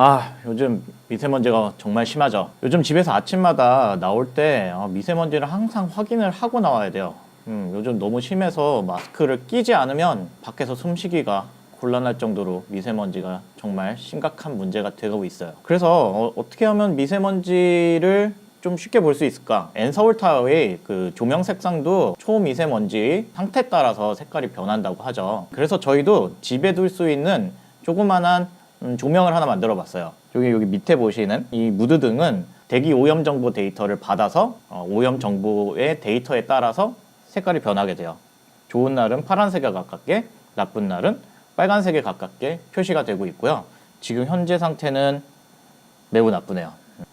아, 요즘 미세먼지가 정말 심하죠. 요즘 집에서 아침마다 나올 때 어, 미세먼지를 항상 확인을 하고 나와야 돼요. 음, 요즘 너무 심해서 마스크를 끼지 않으면 밖에서 숨쉬기가 곤란할 정도로 미세먼지가 정말 심각한 문제가 되고 있어요. 그래서 어, 떻게 하면 미세먼지를 좀 쉽게 볼 수 있을까? 엔서울타워의 그 조명 색상도 초미세먼지 상태 따라서 색깔이 변한다고 하죠. 그래서 저희도 집에 둘 수 있는 조그만한 음, 조명을 하나 만들어 봤어요. 여기 여기 밑에 보시는 이 무드 등은 대기 오염 정보 데이터를 받아서 어, 오염 정보의 데이터에 따라서 색깔이 변하게 돼요. 좋은 날은 파란색에 가깝게, 나쁜 날은 빨간색에 가깝게 표시가 되고 있고요. 지금 현재 상태는 매우 나쁘네요.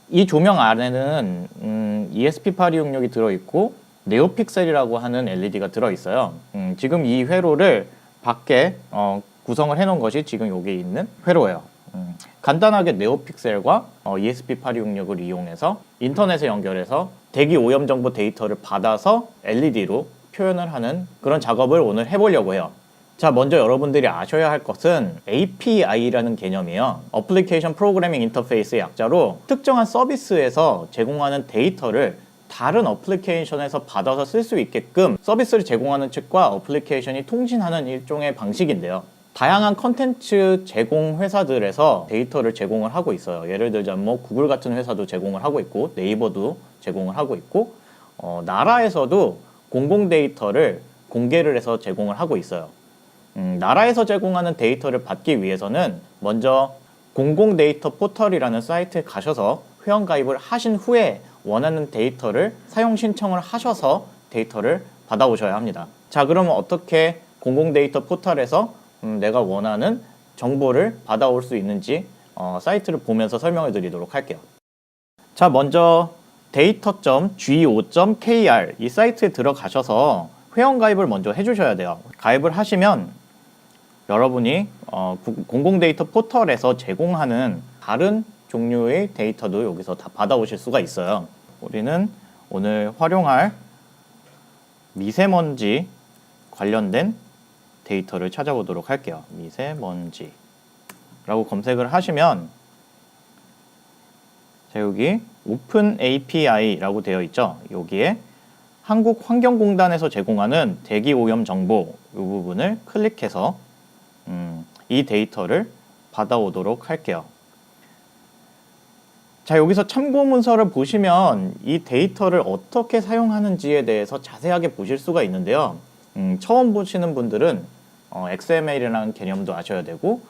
이 조명 안에는 음, ESP8266이 들어있고 네오픽셀이라고 하는 LED가 들어있어요. 음, 지금 이 회로를 밖에 어, 구성을 해놓은 것이 지금 여기 있는 회로예요. 음, 간단하게 네오픽셀과 어, ESP8266을 이용해서 인터넷에 연결해서 대기 오염 정보 데이터를 받아서 LED로 표현을 하는 그런 작업을 오늘 해보려고 해요. 자, 먼저 여러분들이 아셔야 할 것은 API라는 개념이에요. Application Programming Interface의 약자로 특정한 서비스에서 제공하는 데이터를 다른 어플리케이션에서 받아서 쓸 수 있게끔 서비스를 제공하는 측과 어플리케이션이 통신하는 일종의 방식인데요. 다양한 컨텐츠 제공 회사들에서 데이터를 제공을 하고 있어요. 예를 들자면 뭐 구글 같은 회사도 제공을 하고 있고 네이버도 제공을 하고 있고 어, 나라에서도 공공 데이터를 공개를 해서 제공을 하고 있어요. 음, 나라에서 제공하는 데이터를 받기 위해서는 먼저 공공 데이터 포털이라는 사이트에 가셔서 회원 가입을 하신 후에 원하는 데이터를 사용 신청을 하셔서 데이터를 받아오셔야 합니다. 자, 그러면 어떻게 공공 데이터 포털에서 음, 내가 원하는 정보를 받아올 수 있는지 어, 사이트를 보면서 설명을 드리도록 할게요. 자, 먼저 data.go.kr 이 사이트에 들어가셔서 회원 가입을 먼저 해주셔야 돼요. 가입을 하시면 여러분이 어, 구- 공공 데이터 포털에서 제공하는 다른 종류의 데이터도 여기서 다 받아오실 수가 있어요. 우리는 오늘 활용할 미세먼지 관련된 데이터를 찾아보도록 할게요. 미세먼지라고 검색을 하시면 자 여기 오픈 API라고 되어 있죠. 여기에 한국환경공단에서 제공하는 대기 오염 정보 이 부분을 클릭해서 음, 이 데이터를 받아오도록 할게요. 자 여기서 참고 문서를 보시면 이 데이터를 어떻게 사용하는지에 대해서 자세하게 보실 수가 있는데요. 음, 처음 보시는 분들은 어, XML이라는 개념도 아셔야 되고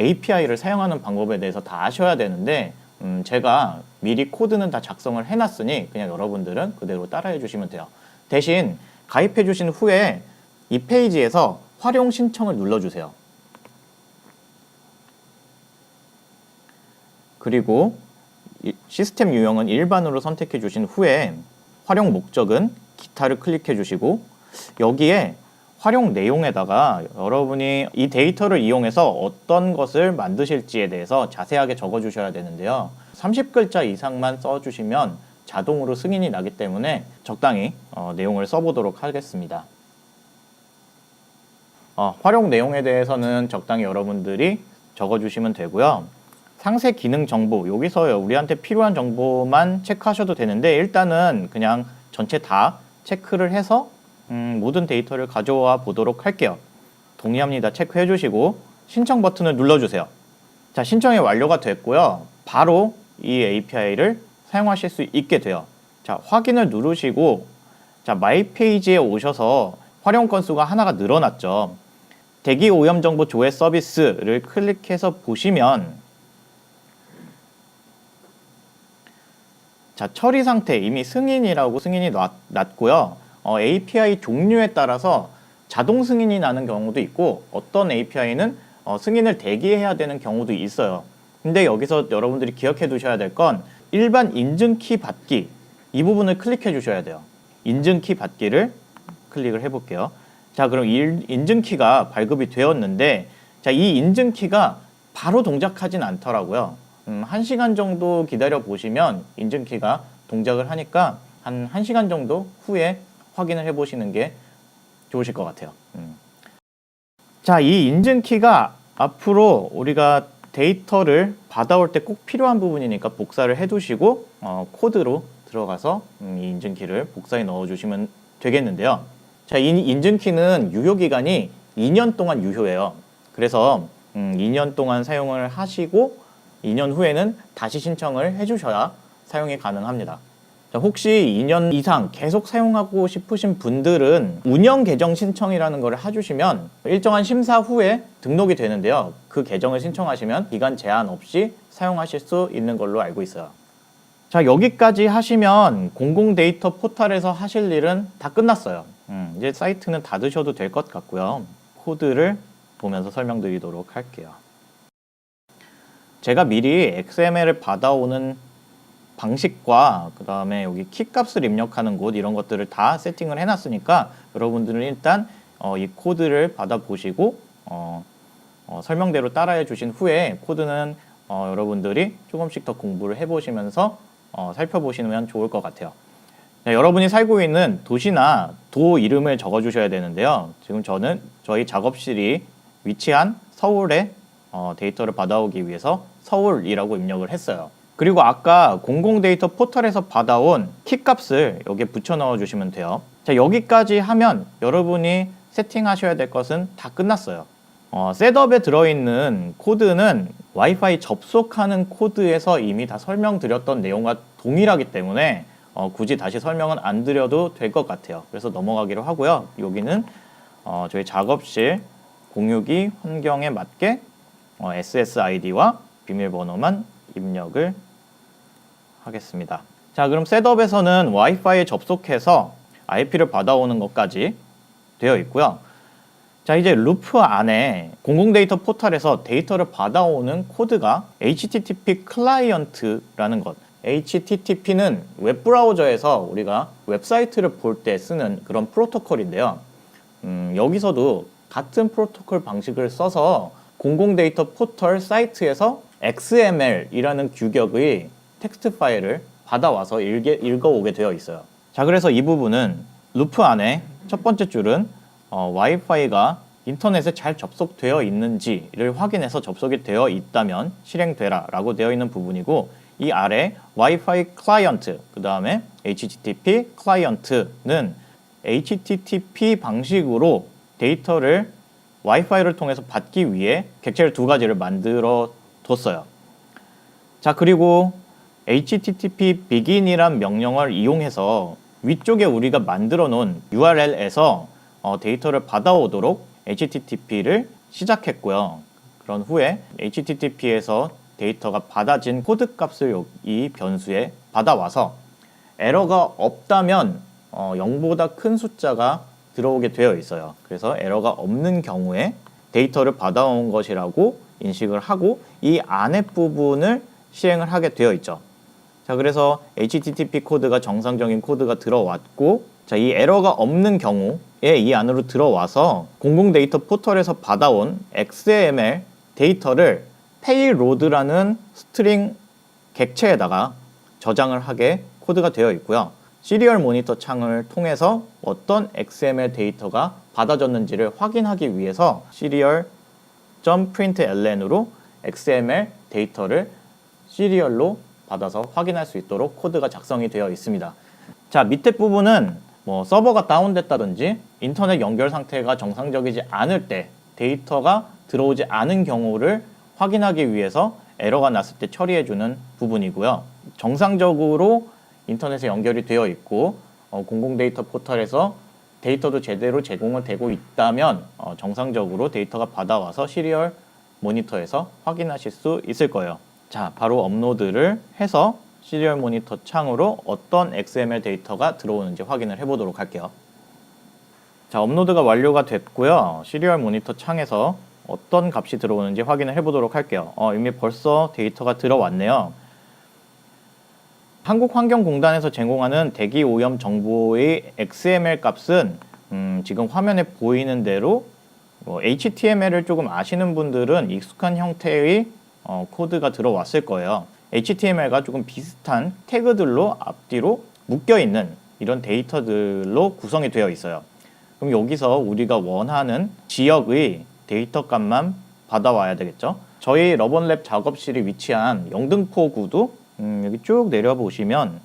API를 사용하는 방법에 대해서 다 아셔야 되는데 음, 제가 미리 코드는 다 작성을 해놨으니 그냥 여러분들은 그대로 따라해 주시면 돼요. 대신 가입해 주신 후에 이 페이지에서 활용 신청을 눌러주세요. 그리고 이 시스템 유형은 일반으로 선택해 주신 후에 활용 목적은 기타를 클릭해 주시고 여기에 활용 내용에다가 여러분이 이 데이터를 이용해서 어떤 것을 만드실지에 대해서 자세하게 적어 주셔야 되는데요. 30글자 이상만 써 주시면 자동으로 승인이 나기 때문에 적당히 어, 내용을 써보도록 하겠습니다. 어, 활용 내용에 대해서는 적당히 여러분들이 적어주시면 되고요. 상세 기능 정보 여기서 우리한테 필요한 정보만 체크하셔도 되는데 일단은 그냥 전체 다 체크를 해서 음, 모든 데이터를 가져와 보도록 할게요. 동의합니다. 체크해 주시고 신청 버튼을 눌러주세요. 자 신청이 완료가 됐고요. 바로 이 API를 사용하실 수 있게 돼요. 자 확인을 누르시고 자 마이 페이지에 오셔서 활용 건수가 하나가 늘어났죠. 대기 오염 정보 조회 서비스를 클릭해서 보시면 자 처리 상태 이미 승인이라고 승인이 났, 났고요. 어, API 종류에 따라서 자동 승인이 나는 경우도 있고 어떤 API는 어, 승인을 대기해야 되는 경우도 있어요. 근데 여기서 여러분들이 기억해 두셔야 될 건 일반 인증키 받기 이 부분을 클릭해 주셔야 돼요. 인증키 받기를 클릭을 해 볼게요. 자, 그럼 이 인증키가 발급이 되었는데, 자, 이 인증키가 바로 동작하진 않더라고요. 음, 한 시간 정도 기다려 보시면 인증키가 동작을 하니까 한 1시간 정도 후에 확인을 해 보시는 게 좋으실 것 같아요. 음. 자, 이 인증키가 앞으로 우리가 데이터를 받아올 때 꼭 필요한 부분이니까 복사를 해두시고 어, 코드로 들어가서 음, 이 인증키를 복사해 넣어주시면 되겠는데요. 자, 이 인증키는 유효 기간이 2년 동안 유효해요. 그래서 음, 2년 동안 사용을 하시고 2년 후에는 다시 신청을 해주셔야 사용이 가능합니다. 자, 혹시 2년 이상 계속 사용하고 싶으신 분들은 운영 계정 신청이라는 걸 해주시면 일정한 심사 후에 등록이 되는데요. 그 계정을 신청하시면 기간 제한 없이 사용하실 수 있는 걸로 알고 있어요. 자, 여기까지 하시면 공공 데이터 포털에서 하실 일은 다 끝났어요. 음, 이제 사이트는 닫으셔도 될 것 같고요. 코드를 보면서 설명드리도록 할게요. 제가 미리 XML을 받아오는 방식과 그 다음에 여기 키값을 입력하는 곳 이런 것들을 다 세팅을 해놨으니까 여러분들은 일단 어, 이 코드를 받아보시고 어, 어, 설명대로 따라해 주신 후에 코드는 어, 여러분들이 조금씩 더 공부를 해보시면서 어, 살펴보시면 좋을 것 같아요. 네, 여러분이 살고 있는 도시나 도 이름을 적어 주셔야 되는데요. 지금 저는 저희 작업실이 위치한 서울에 어, 데이터를 받아오기 위해서 서울이라고 입력을 했어요. 그리고 아까 공공 데이터 포털에서 받아온 키 값을 여기에 붙여 넣어 주시면 돼요. 자, 여기까지 하면 여러분이 세팅하셔야 될 것은 다 끝났어요. 어, 셋업에 들어있는 코드는 와이파이 접속하는 코드에서 이미 다 설명드렸던 내용과 동일하기 때문에 어, 굳이 다시 설명은 안 드려도 될 것 같아요. 그래서 넘어가기로 하고요. 여기는 어, 저희 작업실 공유기 환경에 맞게 어, SSID와 비밀번호만 입력을 하겠습니다. 자, 그럼 셋업에서는 와이파이에 접속해서 IP를 받아오는 것까지 되어 있고요. 자, 이제 루프 안에 공공 데이터 포털에서 데이터를 받아오는 코드가 HTTP 클라이언트라는 것. HTTP는 웹 브라우저에서 우리가 웹사이트를 볼 때 쓰는 그런 프로토콜인데요. 음, 여기서도 같은 프로토콜 방식을 써서 공공 데이터 포털 사이트에서 XML이라는 규격의 텍스트 파일을 받아와서 읽게, 읽어 오게 되어 있어요. 자, 그래서 이 부분은 루프 안에 첫 번째 줄은 어, 와이파이가 인터넷에 잘 접속되어 있는지를 확인해서 접속이 되어 있다면 실행되라 라고 되어 있는 부분이고 이 아래 와이파이 클라이언트 그 다음에 HTTP 클라이언트는 HTTP 방식으로 데이터를 와이파이를 통해서 받기 위해 객체를 두 가지를 만들어 뒀어요. 자 그리고 HTTP begin이란 명령어를 이용해서 위쪽에 우리가 만들어 놓은 URL에서 어, 데이터를 받아오도록 HTTP를 시작했고요. 그런 후에 HTTP에서 데이터가 받아진 코드 값을 이 변수에 받아와서 에러가 없다면 어, 0보다 큰 숫자가 들어오게 되어 있어요. 그래서 에러가 없는 경우에 데이터를 받아온 것이라고 인식을 하고 이 안에 부분을 시행을 하게 되어 있죠. 자, 그래서 HTTP 코드가 정상적인 코드가 들어왔고, 자, 이 에러가 없는 경우에 이 안으로 들어와서 공공 데이터 포털에서 받아온 XML 데이터를 payload라는 스트링 객체에다가 저장을 하게 코드가 되어 있고요. 시리얼 모니터 창을 통해서 어떤 XML 데이터가 받아졌는지를 확인하기 위해서 serial.println으로 XML 데이터를 시리얼로 받아서 확인할 수 있도록 코드가 작성이 되어 있습니다. 자, 밑에 부분은 뭐 서버가 다운됐다든지 인터넷 연결 상태가 정상적이지 않을 때 데이터가 들어오지 않은 경우를 확인하기 위해서 에러가 났을 때 처리해주는 부분이고요. 정상적으로 인터넷에 연결이 되어 있고 어, 공공 데이터 포털에서 데이터도 제대로 제공을 되고 있다면 어, 정상적으로 데이터가 받아와서 시리얼 모니터에서 확인하실 수 있을 거예요. 자, 바로 업로드를 해서 시리얼 모니터 창으로 어떤 XML 데이터가 들어오는지 확인을 해보도록 할게요. 자, 업로드가 완료가 됐고요. 시리얼 모니터 창에서 어떤 값이 들어오는지 확인을 해보도록 할게요. 어, 이미 벌써 데이터가 들어왔네요. 한국환경공단에서 제공하는 대기 오염 정보의 XML 값은 음, 지금 화면에 보이는 대로 뭐 HTML을 조금 아시는 분들은 익숙한 형태의 어, 코드가 들어왔을 거예요. HTML과 조금 비슷한 태그들로 앞뒤로 묶여 있는 이런 데이터들로 구성이 되어 있어요. 그럼 여기서 우리가 원하는 지역의 데이터 값만 받아와야 되겠죠. 저희 러번랩 작업실이 위치한 영등포 구도 음, 여기 쭉 내려 보시면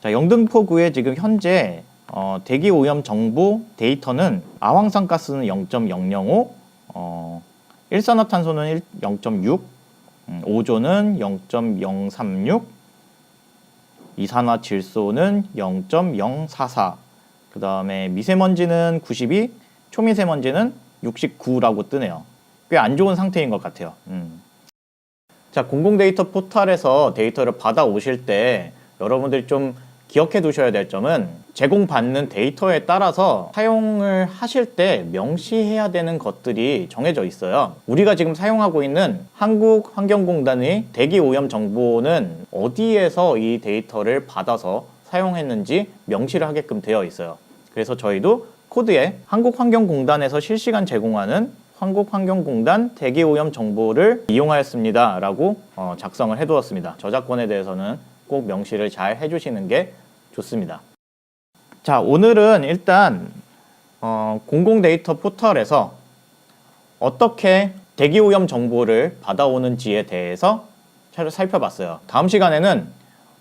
자, 영등포구에 지금 현재 어, 대기 오염 정보 데이터는 아황산 가스는 0.005, 어, 일산화탄소는 1, 0.6, 음, 오존은 0.036, 이산화 질소는 0.044, 그 다음에 미세먼지는 92, 초미세먼지는 69라고 뜨네요. 꽤 안 좋은 상태인 것 같아요. 음. 자, 공공 데이터 포털에서 데이터를 받아 오실 때 여러분들이 좀 기억해 두셔야 될 점은 제공받는 데이터에 따라서 사용을 하실 때 명시해야 되는 것들이 정해져 있어요. 우리가 지금 사용하고 있는 한국환경공단의 대기 오염 정보는 어디에서 이 데이터를 받아서 사용했는지 명시를 하게끔 되어 있어요. 그래서 저희도 코드에 한국환경공단에서 실시간 제공하는 한국환경공단 대기오염 정보를 이용하였습니다. 라고 어, 작성을 해두었습니다. 저작권에 대해서는 꼭 명시를 잘 해주시는 게 좋습니다. 자, 오늘은 일단 어, 공공 데이터 포털에서 어떻게 대기 오염 정보를 받아오는지에 대해서 잘 살펴봤어요. 다음 시간에는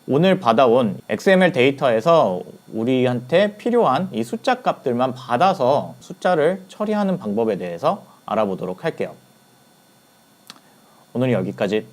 오늘 받아온 XML 데이터에서 우리한테 필요한 이 숫자 값들만 받아서 숫자를 처리하는 방법에 대해서 알아보도록 할게요. 오늘 여기까지